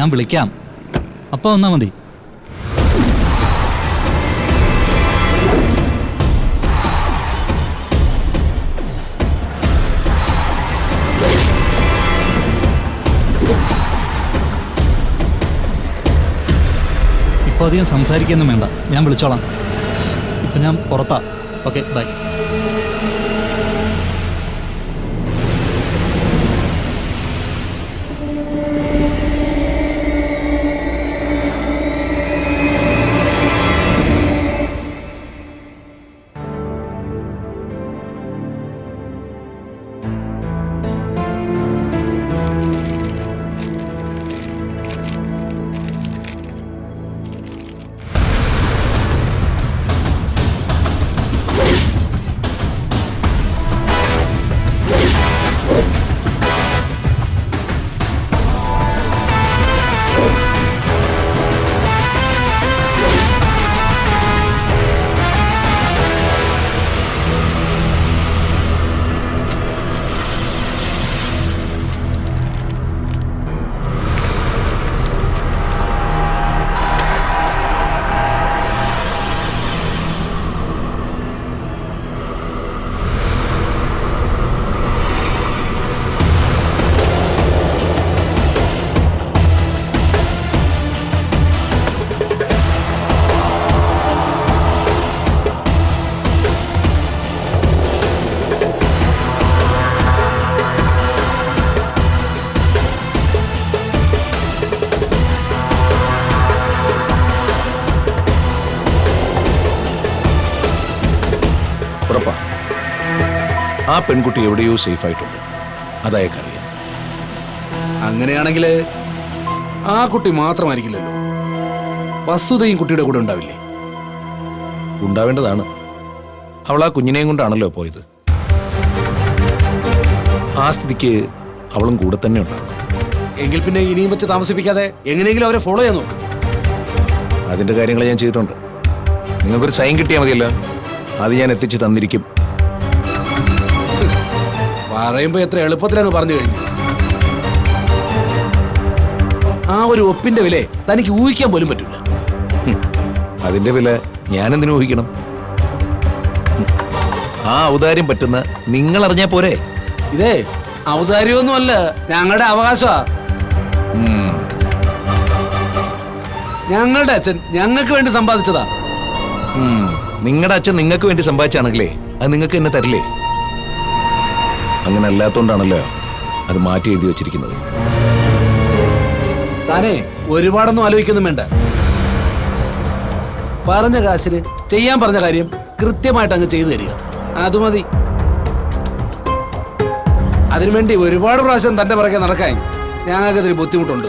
ഞാൻ വിളിക്കാം. അപ്പോൾ വന്നാ മതി. ഇപ്പൊ അധികം സംസാരിക്കൊന്നും വേണ്ട. ഞാൻ വിളിച്ചോളാം. ഇപ്പൊ ഞാൻ പുറത്താ. Okay bye. ആ പെൺകുട്ടി എവിടെയോ സേഫ് ആയിട്ടുണ്ട്. അതയക്കറിയാം അങ്ങനെയാണെങ്കിൽ ആ കുട്ടി മാത്രമായിരിക്കില്ലല്ലോ. വസ്തുതയും കുട്ടിയുടെ കൂടെ ഉണ്ടാവില്ലേ? ഉണ്ടാവേണ്ടതാണ്. അവൾ ആ കുഞ്ഞിനെയും കൊണ്ടാണല്ലോ പോയത്. ആ സ്ഥിതിക്ക് അവളും കൂടെ തന്നെ ഉണ്ടാവണം. എങ്കിൽ പിന്നെ ഇനിയും വെച്ച് താമസിപ്പിക്കാതെ എങ്ങനെയെങ്കിലും അവരെ ഫോളോ ചെയ്യാൻ നോക്കും. അതിന്റെ കാര്യങ്ങൾ ഞാൻ ചെയ്തിട്ടുണ്ട്. നിങ്ങൾക്കൊരു സൈൻ കിട്ടിയാൽ മതിയല്ലോ. അത് ഞാൻ എത്തിച്ച് തന്നിരിക്കും. പറയുമ്പോ എത്ര എളുപ്പത്തിലങ്ങ് പറഞ്ഞു കഴിഞ്ഞു. ആ ഒരു ഒപ്പിന്റെ വില തനിക്ക് ഊഹിക്കാൻ പോലും പറ്റില്ല. അതിന്റെ വില ഞാനെന്തിനു ഊഹിക്കണം. ആ ഔദാര്യം പറ്റുന്ന നിങ്ങൾ അറിഞ്ഞാ പോരെ. ഇതേ ഔദാര്യമൊന്നുമല്ല ഞങ്ങളുടെ അവകാശമാ. ഞങ്ങളുടെ അച്ഛൻ ഞങ്ങൾക്ക് വേണ്ടി സമ്പാദിച്ചതാ. നിങ്ങളുടെ അച്ഛൻ നിങ്ങൾക്ക് വേണ്ടി സമ്പാദിച്ചാണെങ്കിലേ അത് നിങ്ങൾക്ക് എന്നെ തരില്ലേ? അങ്ങനെ അല്ലാത്തോണ്ടാണല്ലോ അത് മാറ്റി എഴുതി വെച്ചിരിക്കുന്നത്. താനേ ഒരുപാടൊന്നും ആലോചിക്കൊന്നും വേണ്ട. പറഞ്ഞ കാശിന് ചെയ്യാൻ പറഞ്ഞ കാര്യം കൃത്യമായിട്ട് അങ്ങ് ചെയ്തു തരിക. അത് മതി. അതിനുവേണ്ടി ഒരുപാട് പ്രാവശ്യം തന്റെ പിറകെ നടക്കാൻ ഞങ്ങൾക്ക് അതിന് ബുദ്ധിമുട്ടുണ്ട്.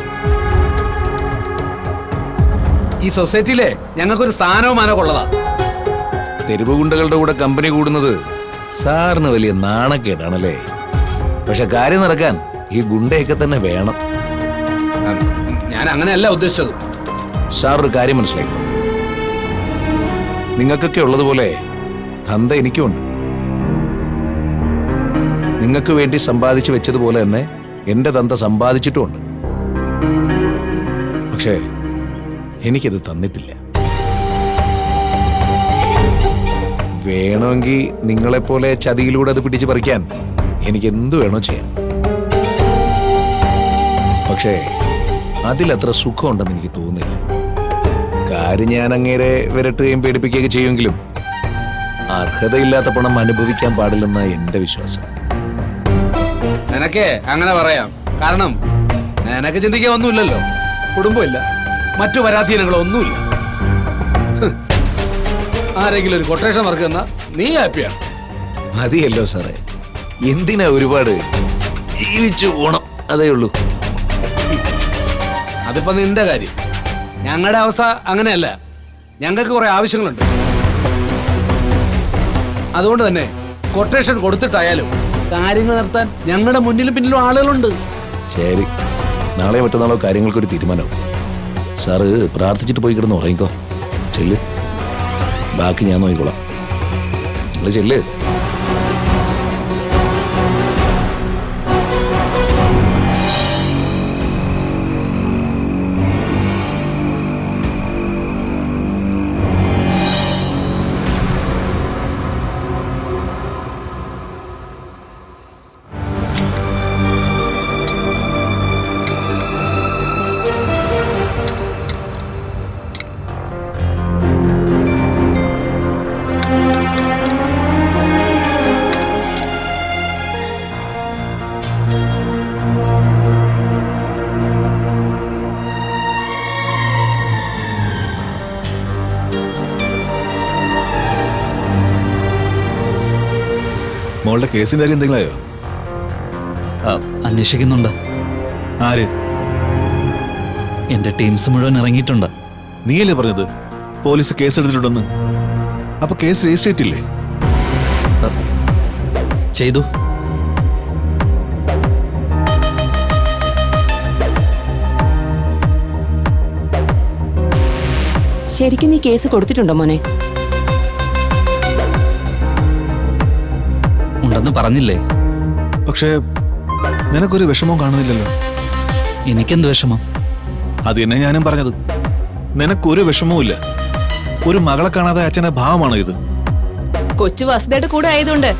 ഈ സൊസൈറ്റിയിലെ ഞങ്ങൾക്കൊരു സ്ഥാനവും മാനവും ഉള്ളതാ. തെരുവ് ഗുണ്ടകളുടെ കൂടെ കമ്പനി കൂടുന്നത് സാറിന് വലിയ നാണക്കേടാണല്ലേ? പക്ഷെ കാര്യം നടക്കാൻ ഈ ഗുണ്ടയൊക്കെ തന്നെ വേണം. ഞാൻ അങ്ങനെയല്ല ഉദ്ദേശിച്ചത്. സാർ ഒരു കാര്യം മനസ്സിലായി. നിങ്ങൾക്കൊക്കെ ഉള്ളതുപോലെ ധന്ത എനിക്കുമുണ്ട് നിങ്ങൾക്ക് വേണ്ടി സമ്പാദിച്ചു വെച്ചതുപോലെ തന്നെ എന്റെ തന്ത സമ്പാദിച്ചിട്ടുമുണ്ട്. പക്ഷേ എനിക്കത് തന്നിട്ടില്ല. വേണമെങ്കിൽ നിങ്ങളെപ്പോലെ ചതിയിലൂടെ അത് പിടിച്ച് പറിക്കാൻ എനിക്ക് എന്തു വേണോ ചെയ്യാം. പക്ഷേ അതിലത്ര സുഖമുണ്ടെന്ന് എനിക്ക് തോന്നുന്നില്ല. കാര്യം ഞാൻ അങ്ങേരെ വിരട്ടുകയും പേടിപ്പിക്കുകയൊക്കെ ചെയ്യുമെങ്കിലും അർഹതയില്ലാത്ത പണം അനുഭവിക്കാൻ പാടില്ലെന്ന എന്റെ വിശ്വാസം. നിനക്കേ അങ്ങനെ പറയാം. കാരണം നിനക്ക് ചിന്തിക്കാൻ ഒന്നുമില്ലല്ലോ. കുടുംബമില്ല. മറ്റു പരാധീനങ്ങളോ ഒന്നുമില്ല. ആരെങ്കിലും ഒരു കൊട്ടേഷൻ വർക്ക് തന്നാ നീ ഹാപ്പിയാണ് മതിയല്ലോ സാറേ. എന്തിനാ ഒരുപാട് ജീവിച്ചു പോണം? അതേ ഉള്ളൂ. അതിപ്പോ നിന്റെ കാര്യം. ഞങ്ങളുടെ അവസ്ഥ അങ്ങനെയല്ല. ഞങ്ങൾക്ക് കുറെ ആവശ്യങ്ങളുണ്ട്. അതുകൊണ്ട് തന്നെ കൊട്ടേഷൻ കൊടുത്തിട്ടായാലും കാര്യങ്ങൾ നടത്താൻ ഞങ്ങളുടെ മുന്നിലും പിന്നിലും ആളുകളുണ്ട്. ശരി. നാളെ മറ്റന്നാളോ കാര്യങ്ങൾക്കൊരു തീരുമാനവും സാറ് പ്രാർത്ഥിച്ചിട്ട് പോയി കിടന്ന് ഉറങ്ങിക്കോ. ചെല്ല്. ബാക്കി ഞാൻ നോക്കിക്കോളാം. നിങ്ങൾ ചെല്ല്. മോളുടെ കേസിന്റെ കാര്യം എന്തെങ്കിലും ആയോ? ആ, അന്വേഷിക്കുന്നുണ്ട്. ആര്? എന്റെ ടീംസ് മുഴുവൻ ഇറങ്ങിയിട്ടുണ്ട്. നീയല്ലേ പറഞ്ഞത്? പോലീസ് കേസ് എടുത്തിട്ടുണ്ടെന്ന്. അപ്പൊ കേസ് രജിസ്റ്റർ ചെയ്തിട്ടില്ലേ ചെയ്തു. ശരിക്കും നീ കേസ് കൊടുത്തിട്ടുണ്ടോ മോനെ? ഉണ്ടെന്ന് പറഞ്ഞില്ലേ? പക്ഷേ നിനക്കൊരു വിഷമവും കാണുന്നില്ലല്ലോ. എനിക്കെന്ത് വിഷമം? അത് തന്നെ ഞാനും പറഞ്ഞത്. നിനക്കൊരു വിഷമവും ഇല്ല. ഒരു മകളെ കാണാതെ അച്ഛന്റെ ഭാവമാണ് ഇത്? കൊച്ചു വസുതയുടെ കൂടെ ആയതുകൊണ്ട്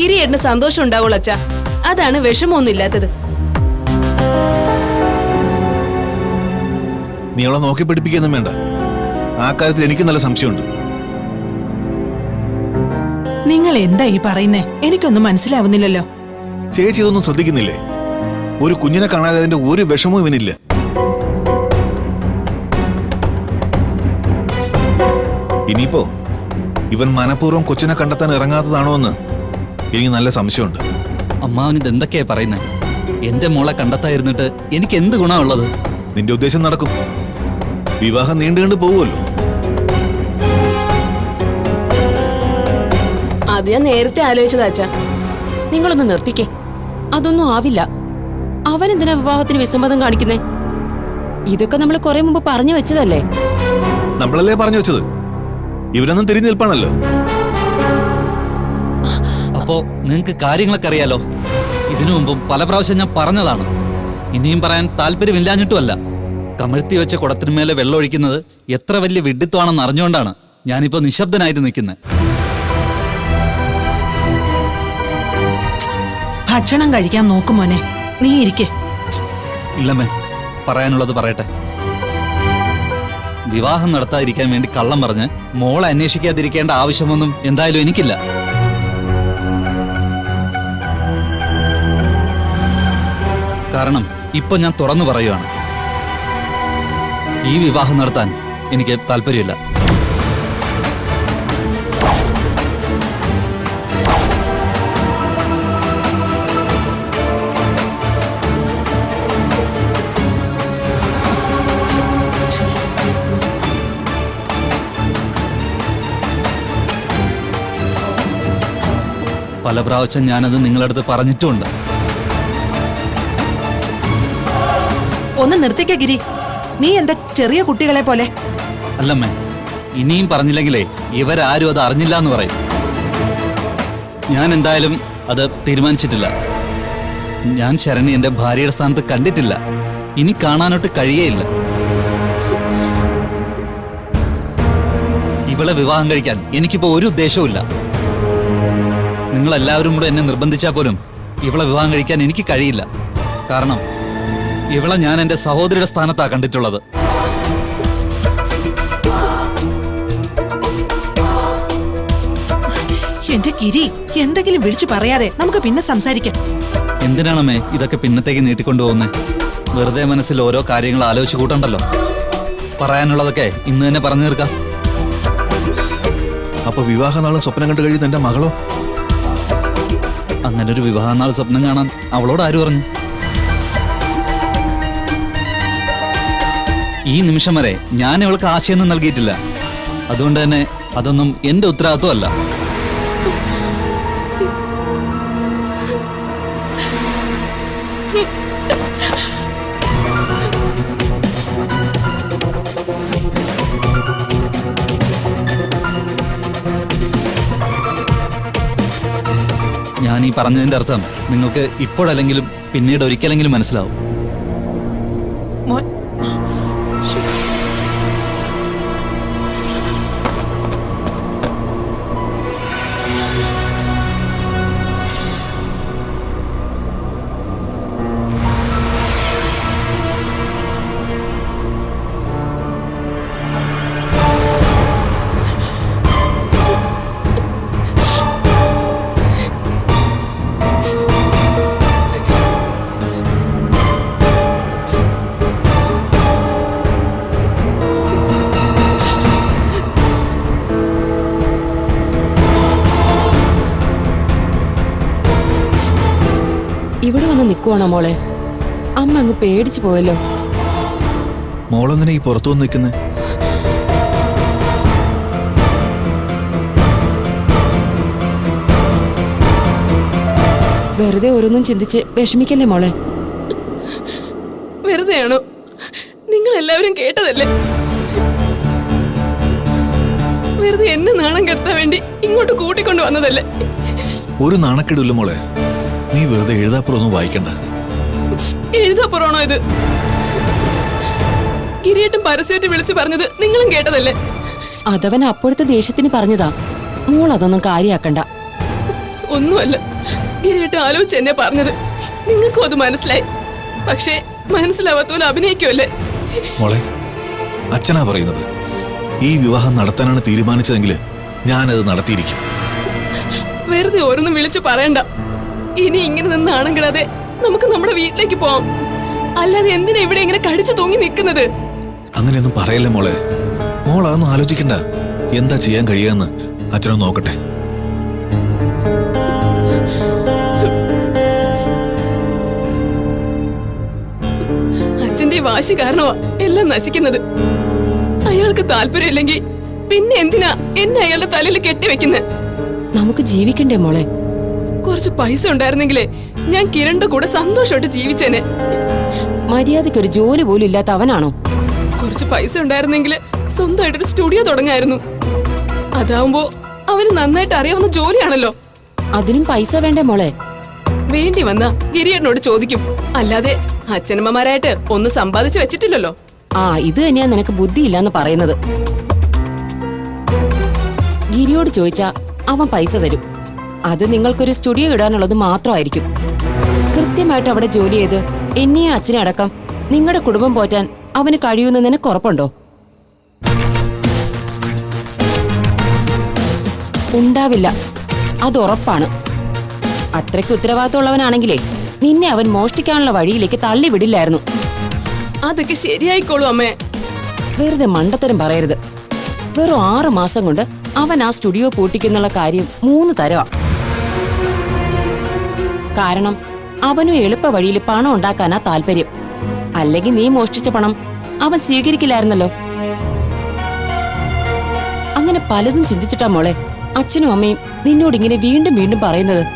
ഗിരിയേട്ടന് സന്തോഷം ഉണ്ടാവുള്ളൂ അച്ഛ. അതാണ് വിഷമമൊന്നും ഇല്ലാത്തത് നീ അവളെ നോക്കി പഠിപ്പിക്കൊന്നും വേണ്ട. ആ കാര്യത്തിൽ എനിക്ക് നല്ല സംശയമുണ്ട്. നിങ്ങൾ എന്താ ഈ പറയുന്നേ? എനിക്കൊന്നും മനസ്സിലാവുന്നില്ലല്ലോ. ചേച്ചി ഇതൊന്നും ശ്രദ്ധിക്കുന്നില്ലേ? ഒരു കുഞ്ഞിനെ കാണാതെ അതിന്റെ ഒരു വിഷമവും ഇവനില്ല. ഇനിയിപ്പോ ഇവൻ മനഃപൂർവം കൊച്ചിനെ കണ്ടെത്താൻ ഇറങ്ങാത്തതാണോ എന്ന് എനിക്ക് നല്ല സംശയമുണ്ട്. അമ്മാവൻ ഇതെന്തൊക്കെയാ പറയുന്നത് എന്റെ മോളെ കണ്ടെത്തായിരുന്നിട്ട് എനിക്ക് എന്ത് ഗുണമുള്ളത് നിന്റെ ഉദ്ദേശം നടക്കും. വിവാഹം നീണ്ടു കണ്ടു പോവുമല്ലോ. അത് ഞാൻ നേരത്തെ ആലോചിച്ചതാ അച്ഛാ. നിങ്ങളൊന്ന് നിർത്തിക്കേ. അതൊന്നും ആവില്ല. അവൻ എന്തിനാ വിവാഹത്തിന് വിസമ്മതം കാണിക്കുന്നേ? ഇതൊക്കെ നമ്മൾ കുറെ മുമ്പ് പറഞ്ഞു വെച്ചതല്ലേ? നമ്മളല്ലേ പറഞ്ഞു വെച്ചത്? ഇവരൊന്നും തിരിഞ്ഞു നിൽപ്പാണല്ലോ. അപ്പോ നിങ്ങൾക്ക് കാര്യങ്ങളൊക്കെ അറിയാലോ? ഇതിനു മുമ്പും പല പ്രാവശ്യം ഞാൻ പറഞ്ഞതാണ്. ഇനിയും പറയാൻ താല്പര്യമില്ലാഞ്ഞിട്ടുമല്ല. കമഴ്ത്തി വെച്ച കുടത്തിന്മേലെ വെള്ളമൊഴിക്കുന്നത് എത്ര വലിയ വിഡിത്വമാണെന്ന് അറിഞ്ഞുകൊണ്ടാണ് ഞാനിപ്പോ നിശബ്ദനായിട്ട് നിൽക്കുന്നത് ഭക്ഷണം കഴിക്കാൻ നോക്കും മോനെ. നീ ഇരിക്കെ. ഇല്ലമ്മേ പറയാനുള്ളത് പറയട്ടെ. വിവാഹം നടത്താതിരിക്കാൻ വേണ്ടി കള്ളം പറഞ്ഞ് മോളെ അന്വേഷിക്കാതിരിക്കേണ്ട ആവശ്യമൊന്നും എന്തായാലും എനിക്കില്ല. കാരണം ഇപ്പൊ ഞാൻ തുറന്നു പറയുവാണ്. ഈ വിവാഹം നടത്താൻ എനിക്ക് താല്പര്യമില്ല. പല പ്രാവശ്യം ഞാനത് നിങ്ങളടുത്ത് പറഞ്ഞിട്ടുമുണ്ട് ഒന്ന് നിർത്തിക്ക ഗിരി. നീ എന്താ ചെറിയ കുട്ടികളെ പോലെ. അല്ലമ്മേ ഇനിയും പറഞ്ഞില്ലെങ്കിലേ ഇവരാരും അത് അറിഞ്ഞില്ല എന്ന് പറയും. ഞാൻ എന്തായാലും അത് തീരുമാനിച്ചിട്ടില്ല. ഞാൻ ശരണി എന്റെ ഭാര്യയുടെ സ്ഥാനത്ത് കണ്ടിട്ടില്ല. ഇനി കാണാനോട്ട് കഴിയേയില്ല. ഇവളെ വിവാഹം കഴിക്കാൻ എനിക്കിപ്പോ ഒരു ഉദ്ദേശവുമില്ല നിങ്ങളെല്ലാവരും കൂടെ എന്നെ നിർബന്ധിച്ചാൽ പോലും ഇവളെ വിവാഹം കഴിക്കാൻ എനിക്ക് കഴിയില്ല. കാരണം ഇവളെ ഞാൻ എന്റെ സഹോദരിയുടെ സ്ഥാനത്താണ് കണ്ടിട്ടുള്ളത്. എന്റെ ഗിരി എന്തെങ്കിലും വിളിച്ചു പറയാതെ നമുക്ക് പിന്നെ സംസാരിക്കാം. എന്തിനാണമ്മേ ഇതൊക്കെ പിന്നത്തേക്ക് നീട്ടിക്കൊണ്ടുപോകുന്നേ? വെറുതെ മനസ്സിൽ ഓരോ കാര്യങ്ങൾ ആലോചിച്ച് കൂട്ടണ്ടല്ലോ. പറയാനുള്ളതൊക്കെ ഇന്ന് തന്നെ പറഞ്ഞു തീർക്കാം. അപ്പൊ വിവാഹനാളും സ്വപ്നം കണ്ടു കഴിയുന്ന എന്റെ മകളോ? അങ്ങനെ ഒരു വിവാഹനാൾ സ്വപ്നം കാണാൻ അവളോട് ആര് പറഞ്ഞു? ഈ നിമിഷം വരെ ഞാൻ ഇവൾക്ക് ആശയൊന്നും നൽകിയിട്ടില്ല. അതുകൊണ്ട് തന്നെ അതൊന്നും എന്റെ ഉത്തരവാദിത്വമല്ല. ഈ പറഞ്ഞതിന്റെ അർത്ഥം നിങ്ങൾക്ക് ഇപ്പോഴല്ലെങ്കിലും പിന്നീട് ഒരിക്കലെങ്കിലും മനസ്സിലാവും. നിൽക്കുവാണോ മോളെ? അമ്മ അങ്ങ് പേടിച്ചു പോയല്ലോ. മോളെന്തിനാ ഈ പുറത്തു വന്ന് നിൽക്കുന്നത് വെറുതെ ഓരോന്നും ചിന്തിച്ച് വിഷമിക്കല്ലേ മോളെ? വെറുതെയാണോ? നിങ്ങൾ എല്ലാവരും കേട്ടതല്ലേ? വെറുതെ എന്നെ നാണം കെടുത്താൻ വേണ്ടി ഇങ്ങോട്ട് കൂട്ടിക്കൊണ്ടു വന്നതല്ലേ ഒരു നാണക്കേടില്ല മോളെ. നീ വെറുതെ എഴുതാപ്പുറമൊന്നും വായിക്കണ്ട. എഴുതാപ്പുറമാണോ ഇത്? കിരീട്ടം പരസ്യമായിട്ട് വിളിച്ചു പറഞ്ഞത് നിങ്ങളും കേട്ടതല്ലേ? അതവൻ അപ്പോഴത്തെ ദേഷ്യത്തിന് പറഞ്ഞതാ. മോൾ അതൊന്നും കാര്യാക്കണ്ട. ഒന്നുമല്ല. ഗിരിയേട്ടൻ ആലോചിച്ച് എന്നെ പറഞ്ഞത്. നിങ്ങൾക്കും അത് മനസ്സിലായി. പക്ഷേ മനസ്സിലാവാത്തോലെ അഭിനയിക്കുമല്ലേ മോളെ അച്ഛനാ പറയുന്നത്. ഈ വിവാഹം നടത്താനാണ് തീരുമാനിച്ചതെങ്കിൽ ഞാനത് നടത്തിയിരിക്കും. വെറുതെ ഓരോന്നും വിളിച്ചു പറയണ്ട. ഇനി ഇങ്ങനെ നിന്ന് നാണം കിടാതെ നമുക്ക് നമ്മുടെ വീട്ടിലേക്ക് പോവാം. അല്ലാതെ എന്തിനാ ഇവിടെ ഇങ്ങനെ കടിച്ചു തൂങ്ങി നിൽക്കുന്നത്? അങ്ങനെയൊന്നും പറയല്ലേ മോളെ. മോൾ അതൊന്നും ആലോചിക്കണ്ട. എന്താ ചെയ്യാൻ കഴിയാന്ന് അച്ഛനൊന്ന് നോക്കട്ടെ. അച്ഛന്റെ വാശി കാരണമാ എല്ലാം നശിക്കുന്നത്. അയാൾക്ക് താല്പര്യമില്ലെങ്കിൽ പിന്നെ എന്തിനാ എന്നെ അയാളുടെ തലയിൽ കെട്ടിവെക്കുന്നത് നമുക്ക് ജീവിക്കണ്ടേ മോളെ? കുറച്ച് പൈസ ഉണ്ടായിരുന്നെങ്കിലേ ഞാൻ കിരണിന്റെ കൂടെ സന്തോഷമായിട്ട് ജീവിച്ചേനെ. മര്യാദയ്ക്ക് ഒരു ജോലി പോലും ഇല്ലാത്ത അവനാണോ? കുറച്ച് പൈസ ഉണ്ടായിരുന്നെങ്കിൽ സ്വന്തമായിട്ടൊരു സ്റ്റുഡിയോ തുടങ്ങായിരുന്നു. അതാവുമ്പോ അവന് നന്നായിട്ട് അറിയാവുന്ന ജോലിയാണല്ലോ. അതിനും പൈസ വേണ്ടേ മോളെ? വേണ്ടി വന്ന ഗിരിയേട്ടനോട് ചോദിക്കും. അല്ലാതെ അച്ഛനമ്മമാരായിട്ട് ഒന്ന് സമ്പാദിച്ചു വെച്ചിട്ടില്ലല്ലോ. ആ ഇത് തന്നെയാ നിനക്ക് ബുദ്ധിയില്ലാന്ന് പറയുന്നത്. ഗിരിയോട് ചോദിച്ചാ അവൻ പൈസ തരും. അത് നിങ്ങൾക്കൊരു സ്റ്റുഡിയോ ഇടാനുള്ളത് മാത്രമായിരിക്കും. കൃത്യമായിട്ട് അവിടെ ജോലി ചെയ്ത് എന്നെയും അച്ഛനെ അടക്കം നിങ്ങളുടെ കുടുംബം പോറ്റാൻ അവന് കഴിയുമെന്ന് നിനക്ക് ഉറപ്പുണ്ടോ? ഉണ്ടാവില്ല. അത് ഉറപ്പാണ്. അത്രയ്ക്ക് ഉത്തരവാദിത്തമുള്ളവനാണെങ്കിലേ നിന്നെ അവൻ മോഷ്ടിക്കാനുള്ള വഴിയിലേക്ക് തള്ളി വിടില്ലായിരുന്നു. അതൊക്കെ ശരിയായിക്കോളൂ അമ്മേ. വെറുതെ മണ്ടത്തരം പറയരുത്. വെറും ആറു മാസം കൊണ്ട് അവൻ ആ സ്റ്റുഡിയോ പൂട്ടിക്കുന്നുള്ള കാര്യം മൂന്ന് തരവാ. കാരണം അവനും എളുപ്പ വഴിയിൽ പണം ഉണ്ടാക്കാനാ താല്പര്യം. അല്ലെങ്കിൽ നീ മോഷ്ടിച്ച പണം അവൻ സ്വീകരിക്കില്ലായിരുന്നല്ലോ. അങ്ങനെ പലതും ചിന്തിച്ചിട്ടാ മോളെ അച്ഛനും അമ്മയും നിന്നോട് ഇങ്ങനെ വീണ്ടും വീണ്ടും പറയുന്നത്.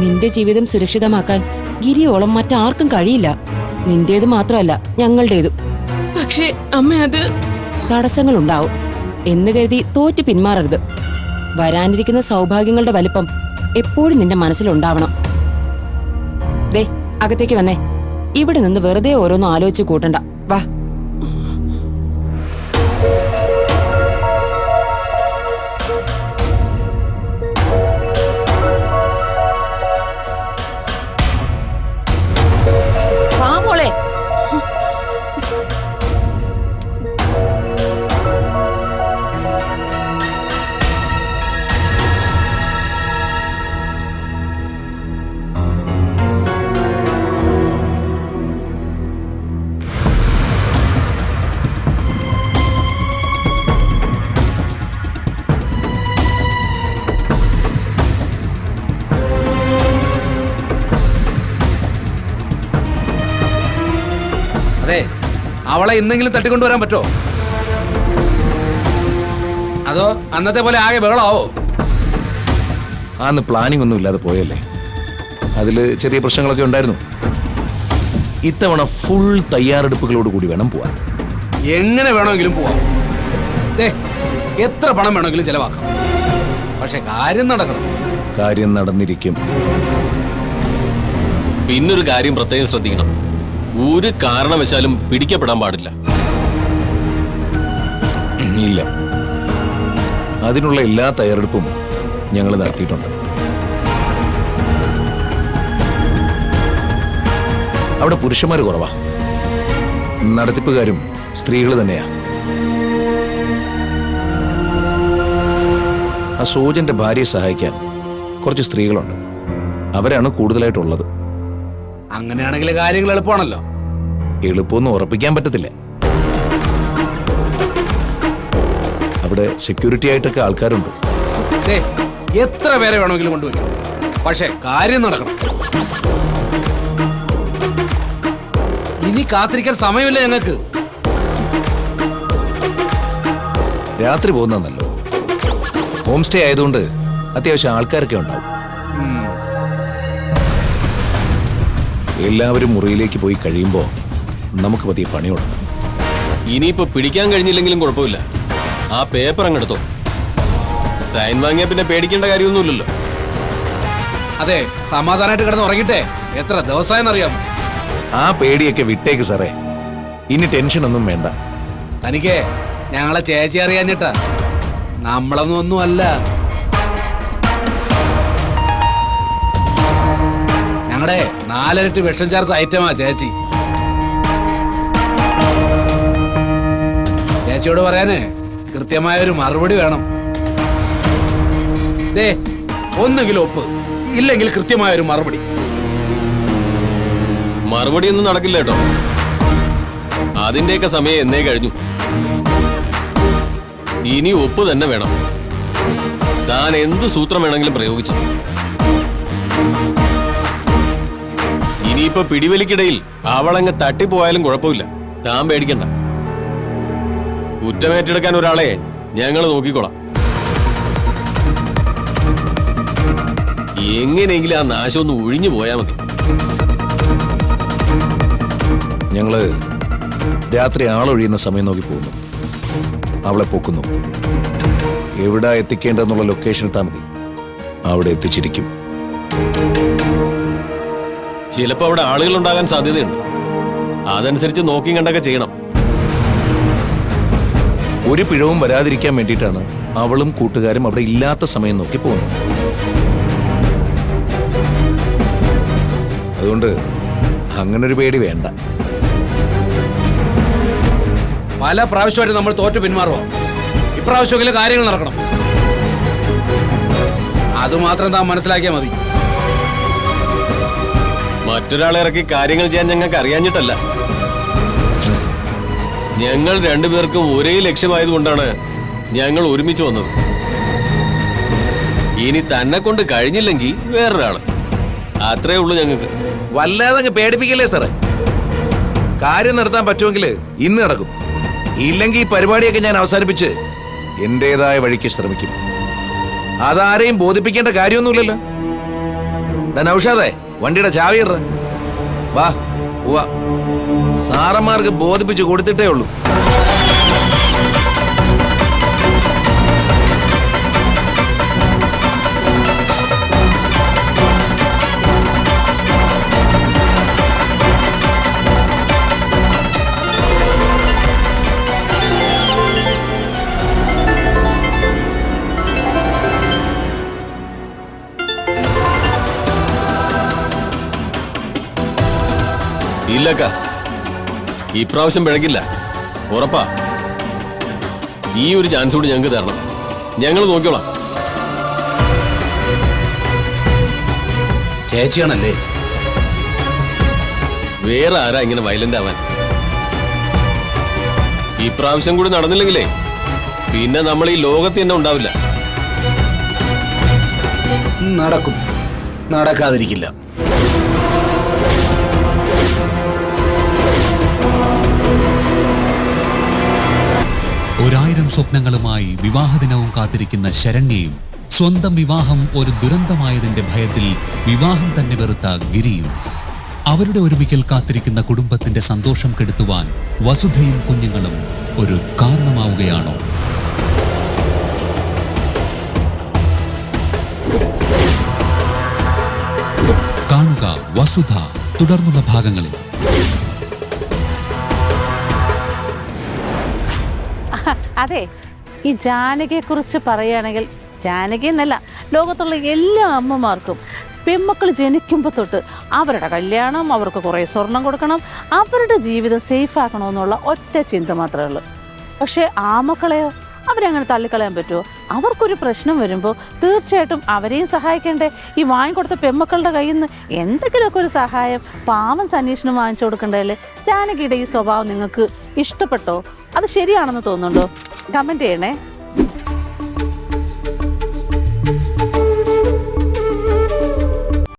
നിന്റെ ജീവിതം സുരക്ഷിതമാക്കാൻ ഗിരിയോളം മറ്റാർക്കും കഴിയില്ല. നിന്റേത് മാത്രമല്ല ഞങ്ങളുടേതും. പക്ഷേ അമ്മ അത് തടസ്സങ്ങൾ ഉണ്ടാവും എന്ന് കരുതി തോറ്റു പിന്മാറരുത്. വരാനിരിക്കുന്ന സൗഭാഗ്യങ്ങളുടെ വലിപ്പം എപ്പോഴും നിന്റെ മനസ്സിലുണ്ടാവണം. ദേ അകത്തേക്ക് വന്നേ. ഇവിടെ നിന്ന് വെറുതെ ഓരോന്നും ആലോചിച്ച് കൂട്ടണ്ട. വാ. അവളെ ഇന്നെങ്കിലും തട്ടിക്കൊണ്ടുവരാൻ പറ്റോ അതോ അന്നത്തെ പോലെ ആകെ ബഹളാവോ അന്ന് പ്ലാനിംഗ് ഒന്നും ഇല്ലാതെ പോയല്ലേ. അതിൽ ചെറിയ പ്രശ്നങ്ങളൊക്കെ ഉണ്ടായിരുന്നു. ഇത്തവണ ഫുൾ തയ്യാറെടുപ്പുകളോട് കൂടി വേണം പോവാൻ. എങ്ങനെ വേണമെങ്കിലും പോവാം. ദേ എത്ര പണം വേണമെങ്കിലും ചെലവാക്കാം. പക്ഷെ കാര്യം നടക്കണം. കാര്യം നടന്നിരിക്കും. പിന്നൊരു കാര്യം പ്രത്യേകം ശ്രദ്ധിക്കണം. ഒരു കാരണവശാലും പിടിക്കപ്പെടാൻ പാടില്ല. ഇല്ല അതിനുള്ള എല്ലാ തയ്യാറെടുപ്പും ഞങ്ങൾ നടത്തിയിട്ടുണ്ട്. അവിടെ പുരുഷന്മാർ കുറവാ. നടത്തിപ്പുകാരും സ്ത്രീകൾ തന്നെയാ. ആ സോജന്റെ ഭാര്യയെ സഹായിക്കാൻ കുറച്ച് സ്ത്രീകളുണ്ട്. അവരാണ് കൂടുതലായിട്ടുള്ളത്. അങ്ങനെയാണെങ്കിൽ കാര്യങ്ങൾ എളുപ്പമാണല്ലോ. എളുപ്പമൊന്നും ഉറപ്പിക്കാൻ പറ്റത്തില്ല. അവിടെ സെക്യൂരിറ്റി ആയിട്ടൊക്കെ ആൾക്കാരുണ്ട്. ദേ എത്ര പേരെ വേണമെങ്കിലും കൊണ്ടുവയ്ക്കും പക്ഷേ കാര്യം നടക്കണം. ഇനി കാത്തിരിക്കാൻ സമയമില്ല ഞങ്ങൾക്ക്. രാത്രി നല്ലത് ഹോം സ്റ്റേ ആയതുകൊണ്ട് അത്യാവശ്യം ആൾക്കാരൊക്കെ ഉണ്ടാവും. എല്ലാവരും മുറിയിലേക്ക് പോയി കഴിയുമ്പോൾ നമുക്ക് പതിയെ പണി തുടങ്ങാം. ഇനിയിപ്പോ പിടിക്കാൻ കഴിഞ്ഞില്ലെങ്കിലും കുഴപ്പമില്ല. ആ പേപ്പർ അങ്ങെടുത്തോ സൈൻ വാങ്ങിയാ പിന്നെ പേടിക്കേണ്ട കാര്യമൊന്നുമില്ലല്ലോ. അതെ സമാധാനമായിട്ട് കിടന്ന് ഉറങ്ങിട്ടെ. എത്ര ദിവസമായെന്നറിയാം ആ പേടിയൊക്കെ വിട്ടേക്ക് സാറേ. ഇനി ടെൻഷനൊന്നും വേണ്ട. തനിക്ക് ഞങ്ങളെ ചേച്ചി അറിയാഞ്ഞിട്ടാ. നമ്മളൊന്നും ഒന്നുമല്ല. ഞങ്ങളുടെ നാലരട്ടി വിഷം ചേർത്ത ഐറ്റമാ ചേച്ചി. ചേച്ചിയോട് പറയാന് കൃത്യമായ ഒരു മറുപടി വേണം. ദേ ഒന്നെങ്കിലും ഒപ്പ് ഇല്ലെങ്കിൽ കൃത്യമായ ഒരു മറുപടി. മറുപടി ഒന്നും നടക്കില്ല കേട്ടോ. അതിന്റെയൊക്കെ സമയം എന്നേ കഴിഞ്ഞു. ഇനി ഒപ്പ് തന്നെ വേണം. താൻ എന്ത് സൂത്രം വേണമെങ്കിലും പ്രയോഗിച്ചു. ഇനിയിപ്പോ പിടിവലിക്കിടയിൽ അവളങ്ങ് തട്ടിപ്പോയാലും കുഴപ്പമില്ല. താൻ പേടിക്കണ്ട. കുറ്റമേറ്റെടുക്കാൻ ഒരാളെ ഞങ്ങൾ നോക്കിക്കോളാം. എങ്ങനെയെങ്കിലും ആ നാശം ഒന്ന് ഒഴിഞ്ഞു പോയാൽ മതി. ഞങ്ങൾ രാത്രി ആളൊഴിയുന്ന സമയം നോക്കി പോകുന്നു. അവളെ പൊക്കുന്നു. എവിടെ എത്തിക്കേണ്ടതെന്നുള്ള ലൊക്കേഷൻ ഇട്ടാൽ മതി. അവിടെ എത്തിച്ചിരിക്കും. ചിലപ്പോ അവിടെ ആളുകൾ ഉണ്ടാകാൻ സാധ്യതയുണ്ട്. അതനുസരിച്ച് നോക്കി കണ്ടൊക്കെ ചെയ്യണം. ഒരു പിഴവും വരാതിരിക്കാൻ വേണ്ടിയിട്ടാണ് അവളും കൂട്ടുകാരും അവിടെ ഇല്ലാത്ത സമയം നോക്കി പോകുന്നത്. അതുകൊണ്ട് അങ്ങനൊരു പേടി വേണ്ട. പല പ്രാവശ്യമായിട്ട് നമ്മൾ തോറ്റു പിന്മാറുമോ ഇപ്രാവശ്യമെങ്കിലും കാര്യങ്ങൾ നടക്കണം. അതുമാത്രം താൻ മനസ്സിലാക്കിയാൽ മതി. മറ്റൊരാളെ ഇറക്കി കാര്യങ്ങൾ ചെയ്യാൻ ഞങ്ങൾക്ക് അറിയാഞ്ഞിട്ടല്ല. ഞങ്ങൾ രണ്ടുപേർക്കും ഒരേ ലക്ഷ്യമായതുകൊണ്ടാണ് ഞങ്ങൾ ഒരുമിച്ച് വന്നത്. ഇനി തന്നെ കൊണ്ട് കഴിഞ്ഞില്ലെങ്കിൽ വേറൊരാൾ. അത്രേ ഉള്ളൂ ഞങ്ങൾക്ക്. വല്ലാതെ പേടിപ്പിക്കല്ലേ സാറേ? കാര്യം നടത്താൻ പറ്റുമെങ്കിൽ ഇന്ന് നടക്കും. ഇല്ലെങ്കിൽ ഈ പരിപാടിയൊക്കെ ഞാൻ അവസാനിപ്പിച്ച് എന്റേതായ വഴിക്ക് ശ്രമിക്കും. അതാരെയും ബോധിപ്പിക്കേണ്ട കാര്യമൊന്നുമില്ലല്ലോ. ഞാൻ നൗഷാദേ വണ്ടിയുടെ ചാവി ഇറ വാ സാറന്മാർക്ക് ബോധിപ്പിച്ച് കൊടുത്തിട്ടേ ഉള്ളൂ. ഇപ്രാവശ്യം പിഴക്കില്ല. ഉറപ്പാ. ഈ ഒരു ചാൻസ് കൂടി ഞങ്ങൾക്ക് തരണം. ഞങ്ങൾ നോക്കിയോളാം ചേച്ചിയാണല്ലേ? വേറെ ആരാ ഇങ്ങനെ വയലന്റ് ആവാൻ? ഈ പ്രാവശ്യം കൂടി നടന്നില്ലെങ്കിലേ പിന്നെ നമ്മൾ ഈ ലോകത്ത് തന്നെ ഉണ്ടാവില്ല. നടക്കും. നടക്കാതിരിക്കില്ല. ഒരായിരം സ്വപ്നങ്ങളുമായി വിവാഹദിനവും കാത്തിരിക്കുന്ന ശരണ്യയും സ്വന്തം വിവാഹം ഒരു ദുരന്തമായതിന്റെ ഭയത്തിൽ വിവാഹം തന്നെ വെറുത്ത ഗിരിയും. അവരുടെ ഒരുമിക്കൽ കാത്തിരിക്കുന്ന കുടുംബത്തിന്റെ സന്തോഷം കെടുത്തുവാൻ വസുധയും കുഞ്ഞുങ്ങളും ഒരു കാരണമാവുകയാണോ? കാണുക വസുധ തുടർന്നുള്ള ഭാഗങ്ങളിൽ. അതെ ഈ ജാനകിയെക്കുറിച്ച് പറയുകയാണെങ്കിൽ ജാനകി എന്നല്ല ലോകത്തുള്ള എല്ലാ അമ്മമാർക്കും പെൺമക്കൾ ജനിക്കുമ്പോൾ തൊട്ട് അവരുടെ കല്യാണം അവർക്ക് കുറേ സ്വർണം കൊടുക്കണം അവരുടെ ജീവിതം സേഫ് ആക്കണമെന്നുള്ള ഒറ്റ ചിന്ത മാത്രമേ ഉള്ളൂ. പക്ഷേ ആ മക്കളെയോ അവരങ്ങനെ തള്ളിക്കളയാൻ പറ്റുമോ? അവർക്കൊരു പ്രശ്നം വരുമ്പോൾ തീർച്ചയായിട്ടും അവരെയും സഹായിക്കേണ്ടേ? ഈ വാങ്ങിക്കൊടുത്ത പെമ്മക്കളുടെ കയ്യിൽ നിന്ന് എന്തെങ്കിലുമൊക്കെ ഒരു സഹായം പാവം സന്വേഷണം വാങ്ങിച്ചു കൊടുക്കണ്ടേ ജാനകിയുടെ ഈ സ്വഭാവം നിങ്ങൾക്ക് ഇഷ്ടപ്പെട്ടോ? അത് ശരിയാണെന്ന് തോന്നുന്നുണ്ടോ? കമന്റ് ചെയ്യണേ.